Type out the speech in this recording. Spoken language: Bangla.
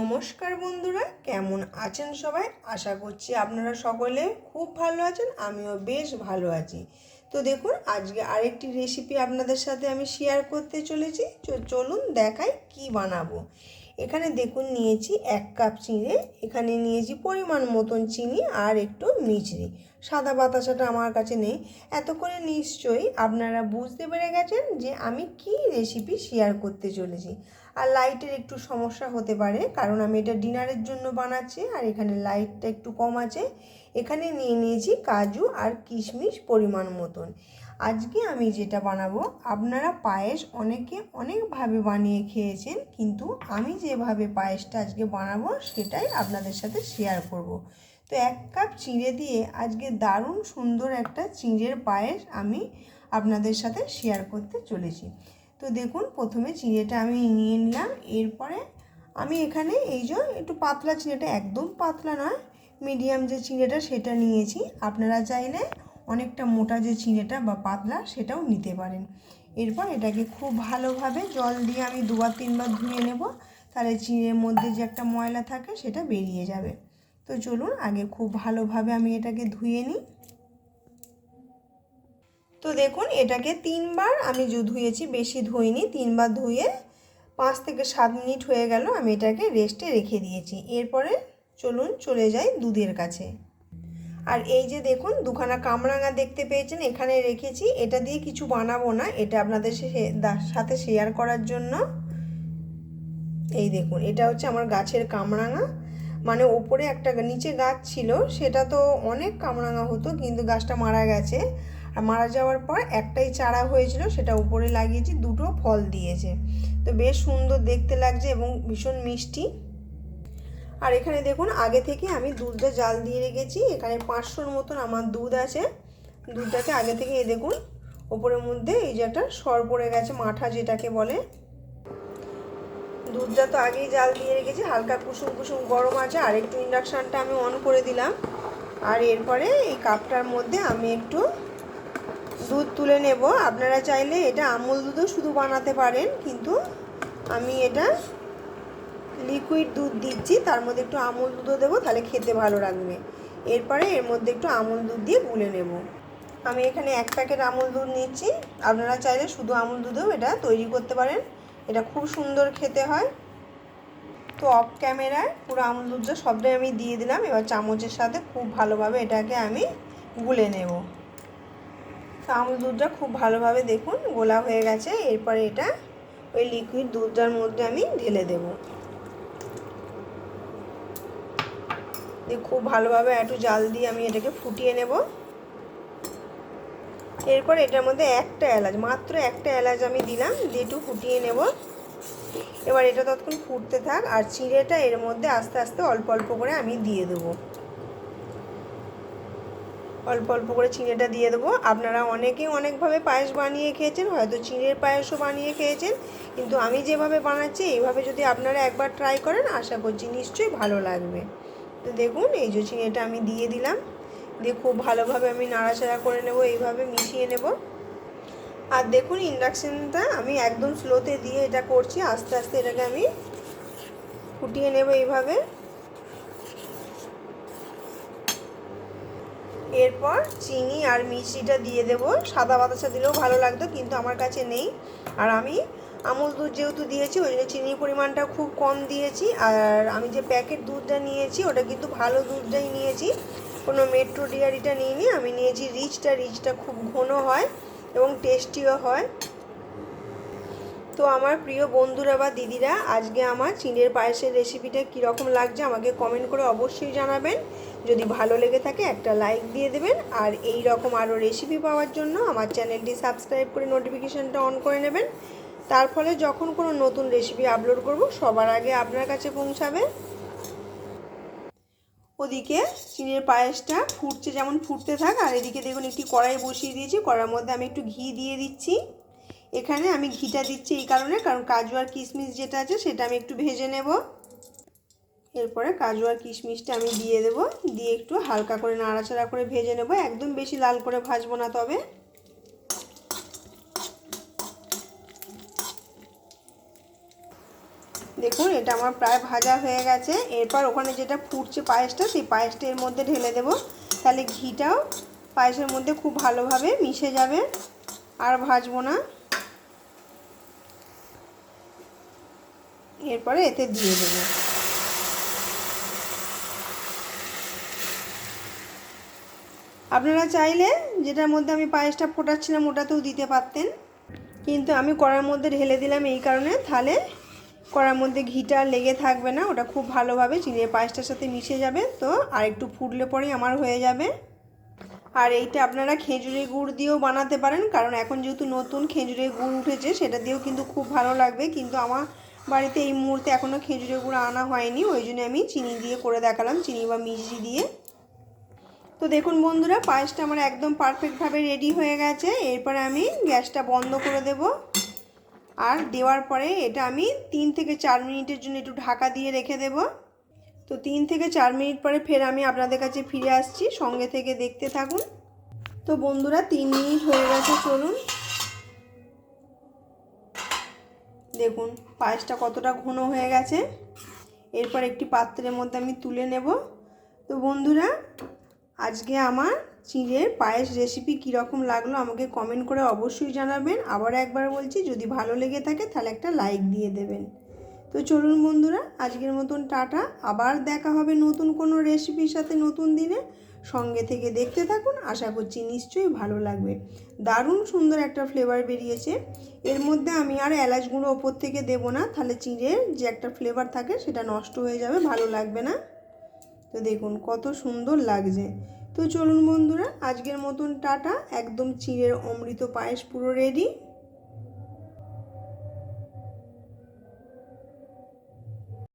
নমস্কার বন্ধুরা, কেমন আছেন সবাই? আশা করছি আপনারা সকলে খুব ভালো আছেন, আমিও বেশ ভালো আছি। তো দেখুন, আজকে আরেকটি রেসিপি আপনাদের সাথে আমি শেয়ার করতে চলেছি। চলুন দেখাই কি বানাবো। এখানে দেখুন নিয়েছি এক কাপ চিড়ে এখানে নিয়েছি পরিমাণ মতন চিনি আর একটু মিচড়ি সাদা বাতাসাটা আমার কাছে নেই। এত করে নিশ্চয়ই আপনারা বুঝতে পেরে গেছেন যে আমি কি রেসিপি শেয়ার করতে চলেছি। আর লাইটের একটু সমস্যা হতে পারে, কারণ আমি এটা ডিনারের জন্য বানাচ্ছি আর এখানে লাইটটা একটু কম আছে। এখানে নিয়ে নিয়েছি কাজু আর কিশমিশ পরিমাণ মতন। আজকে আমি যেটা বানাবো, আপনারা পায়েস অনেকে অনেকভাবে বানিয়ে খেয়েছেন, কিন্তু আমি যেভাবে পায়েসটা আজকে বানাবো সেটাই আপনাদের সাথে শেয়ার করব। তো এক কাপ চিঁড়ে দিয়ে আজকে দারুণ সুন্দর একটা চিঁড়ের পায়েস আমি আপনাদের সাথে শেয়ার করতে চলেছি তো দেখুন, প্রথমে চিঁড়েটা আমি নিয়ে নিলাম, এরপরে আমি এখানে এই যে একটু পাতলা চিঁড়েটা, একদম পাতলা নয় মিডিয়াম যে চিঁড়েটা সেটা নিয়েছি আপনারা চাইলে অনেকটা মোটা যে চিঁড়েটা বা পাতলা সেটাও নিতে পারেন। এরপর এটাকে খুব ভালোভাবে জল দিয়ে আমি দুবার তিনবার ধুয়ে নেব। তাহলে চিঁড়ের মধ্যে যে একটা ময়লা থাকে সেটা বেরিয়ে যাবে। তো চলুন আগে খুব ভালোভাবে আমি এটাকে ধুয়ে নিই। তো দেখুন এটাকে তিনবার আমি ধুয়েছি, বেশি ধুইনি, তিনবার ধুয়ে পাঁচ থেকে সাত মিনিট হয়ে গেল আমি এটাকে রেস্টে রেখে দিয়েছি। এরপরে চলুন চলে যাই দুধের কাছে। আর এই যে দেখুন, দুখানা কামরাঙা দেখতে পেয়েছেন, এখানে রেখেছি। এটা দিয়ে কিছু বানাবো না, এটা আপনাদের সাথে শেয়ার করার জন্য। এই দেখুন, এটা হচ্ছে আমার গাছের কামরাঙা। মানে ওপরে একটা নিচে গাছ ছিল, সেটা তো অনেক কামরাঙা হতো, কিন্তু গাছটা মারা গেছে। আর মারা যাওয়ার পর একটাই চারা হয়েছিল, সেটা উপরে লাগিয়েছি, দুটো ফল দিয়েছে। তো বেশ সুন্দর দেখতে লাগছে এবং ভীষণ মিষ্টি। আর এখানে দেখুন, আগে থেকে আমি দুধটা জাল দিয়ে রেখেছি। এখানে পাঁচশোর মতন আমার দুধ আছে। দুধটাকে আগে থেকে এই দেখুন, ওপরের মধ্যে এই যে একটা সর পড়ে গেছে, মাঠা যেটাকে বলে। দুধটা তো আগেই জাল দিয়ে রেখেছি, হালকা কুসুম কুসুম গরম আছে। আর একটু ইন্ডাকশানটা আমি অন করে দিলাম। আর এরপরে এই কাপটার মধ্যে আমি একটু দুধ তুলে নেব। আপনারা চাইলে এটা আমুল দুধও শুধু বানাতে পারেন, কিন্তু আমি এটা লিকুইড দুধ দিচ্ছি, তার মধ্যে একটু আমুল দুধও দেবো, তাহলে খেতে ভালো লাগবে। এরপরে এর মধ্যে একটু আমুল দুধ দিয়ে গুলে নেব। আমি এখানে এক প্যাকেট আমুল দুধ নিচ্ছি। আপনারা চাইলে শুধু আমুল দুধেও এটা তৈরি করতে পারেন। এটা খুব সুন্দর খেতে হয়। তো অফ ক্যামেরায় পুরো আমুল দুধটা সবটাই আমি দিয়ে দিলাম। এবার চামচের সাথে খুব ভালোভাবে এটাকে আমি গুলে নেব। তো আমুল দুধটা খুব ভালোভাবে দেখুন, গোলা হয়ে গেছে। এরপরে এটা ওই লিকুইড দুধটার মধ্যে আমি ঢেলে দেব। দিয়ে খুব ভালোভাবে একটু জাল দিয়ে আমি এটাকে ফুটিয়ে নেব। এরপর এটার মধ্যে একটা এলাচ, মাত্র একটা এলাচ আমি দিলাম, দিয়ে একটু ফুটিয়ে নেব। এবার এটা ততক্ষণ ফুটতে থাক আর চিড়েটা এর মধ্যে আস্তে আস্তে অল্প অল্প করে আমি দিয়ে দেবো। অল্প অল্প করে চিঁড়েটা দিয়ে দেবো। আপনারা অনেকেই অনেকভাবে পায়েস বানিয়ে খেয়েছেন, হয়তো চিঁড়ের পায়েসও বানিয়ে খেয়েছেন, কিন্তু আমি যেভাবে বানাচ্ছি, এইভাবে যদি আপনারা একবার ট্রাই করেন, আশা করছি নিশ্চয়ই ভালো লাগবে। তো দেখুন, এই যে চিঁড়েটা আমি দিয়ে দিলাম। দিয়ে খুব ভালোভাবে আমি নাড়াচাড়া করে নেব, এইভাবে মিশিয়ে নেব। আর দেখুন, ইন্ডাকশানটা আমি একদম স্লোতে দিয়ে এটা করছি, আস্তে আস্তে এটাকে আমি ফুটিয়ে নেব এইভাবে। এরপর চিনি আর মিষ্টিটা দিয়ে দেবো। সাদা বাতাসা দিলেও ভালো লাগতো, কিন্তু আমার কাছে নেই। আর আমি আমুল দুধ যেহেতু দিয়েছি, ওই জন্য চিনির পরিমাণটা খুব কম দিয়েছি। আর আমি যে প্যাকেট দুধটা নিয়েছি, ওটা কিন্তু ভালো দুধটাই নিয়েছি। কোনো মেট্রো ডিয়ারিটা নিইনি, আমি নিয়েছি রিচটা। রিচটা খুব ঘন হয় এবং টেস্টিও হয়। তো আমার প্রিয় বন্ধুরা বা দিদিরা, আজকে আমার চিনের পায়েসের রেসিপিটা কীরকম লাগছে আমাকে কমেন্ট করে অবশ্যই জানাবেন। যদি ভালো লেগে থাকে, একটা লাইক দিয়ে দেবেন। আর এই রকম আরও রেসিপি পাওয়ার জন্য আমার চ্যানেলটি সাবস্ক্রাইব করে নোটিফিকেশানটা অন করে নেবেন। তার ফলে যখন কোনো নতুন রেসিপি আপলোড করব, সবার আগে আপনার কাছে পৌঁছাবে। ওদিকে চিনের পায়েসটা ফুটছে, যেমন ফুটতে থাক। আর এদিকে দেখুন একটি কড়াই বসিয়ে দিয়েছি। কড়ার মধ্যে আমি একটু ঘি দিয়ে দিচ্ছি। এখানে আমি ঘিটা দিচ্ছি এই কারণে, কারণ কাজু আর কিশমিশ যেটা আছে, সেটা আমি একটু ভেজে নেব। এরপরে কাজু আর কিশমিশটা আমি দিয়ে দেব। দিয়ে একটু হালকা করে নাড়াচাড়া করে ভেজে নেব। একদম বেশি লাল করে ভাজবো না তবে। দেখুন, এটা আমার প্রায় ভাজা হয়ে গেছে। এরপর ওখানে যেটা ফুটছে পায়েসটা, সেই পায়েসটা এর মধ্যে ঢেলে দেব। তাহলে ঘিটাও পায়েসের মধ্যে খুব ভালোভাবে মিশে যাবে। আর ভাজবো না। এরপরে এতে দিয়ে দেবো। আপনারা চাইলে যেটার মধ্যে আমি পায়েসটা ফোটাচ্ছিলাম ওটাতেও দিতে পারতেন। কিন্তু আমি কড়ার মধ্যে ঢেলে দিলাম এই কারণে। তাহলে কড়ার মধ্যে ঘিটা লেগে থাকবে না, ওটা খুব ভালোভাবে চিনির পায়েসটার সাথে মিশে যাবে, তো আর একটু ফুটলে পরেই আমার হয়ে যাবে। আর এইটা আপনারা খেজুরের গুড় দিয়েও বানাতে পারেন, কারণ এখন যেহেতু নতুন খেজুরের গুড় উঠেছে, সেটা দিয়েও কিন্তু খুব ভালো লাগবে। কিন্তু আমার বাড়িতে এই মুহূর্তে এখনও খেজুরের গুঁড়ো আনা হয়নি, ওই জন্য আমি চিনি দিয়ে করে দেখালাম, চিনি বা মিষ্টি দিয়ে। তো দেখুন বন্ধুরা, পায়েসটা আমার একদম পারফেক্টভাবে রেডি হয়ে গেছে, এরপরে আমি গ্যাসটা বন্ধ করে দেব। আর দেওয়ার পরে এটা আমি তিন থেকে চার মিনিটের জন্য একটু ঢাকা দিয়ে রেখে দেব। তো তিন থেকে চার মিনিট পরে ফের আমি আপনাদের কাছে ফিরে আসছি, সঙ্গে থেকে দেখতে থাকুন। তো বন্ধুরা, তিন মিনিট হয়ে গেছে, চলুন। দেখুন, পায়েসটা কতটা ঘন হয়ে গেছে। এরপর একটি পাত্রের মধ্যে আমি তুলে নেব। তো বন্ধুরা, আজকে আমার চিড়ের পায়েস রেসিপি কীরকম লাগল আমাকে কমেন্ট করে অবশ্যই জানাবেন। আবার একবার বলছি, যদি ভালো লেগে থাকে তাহলে একটা লাইক দিয়ে দেবেন। তো চলুন বন্ধুরা, আজকের মতন টাটা। আবার দেখা হবে নতুন কোনো রেসিপির সাথে নতুন দিনে। সঙ্গে থেকে দেখতে থাকুন, আশা করছি নিশ্চয়ই ভালো লাগবে। দারুণ সুন্দর একটা ফ্লেভার বেরিয়েছে। এর মধ্যে আমি আর এলাচ গুঁড়ো ওপর থেকে দেবো না, তাহলে চিড়ের যে একটা ফ্লেভার থাকে সেটা নষ্ট হয়ে যাবে, ভালো লাগবে না। তো দেখুন, কত সুন্দর লাগছে। তো চলুন বন্ধুরা আজকের মতন টাটা। একদম চিড়ের অমৃত পায়েস পুরো রেডি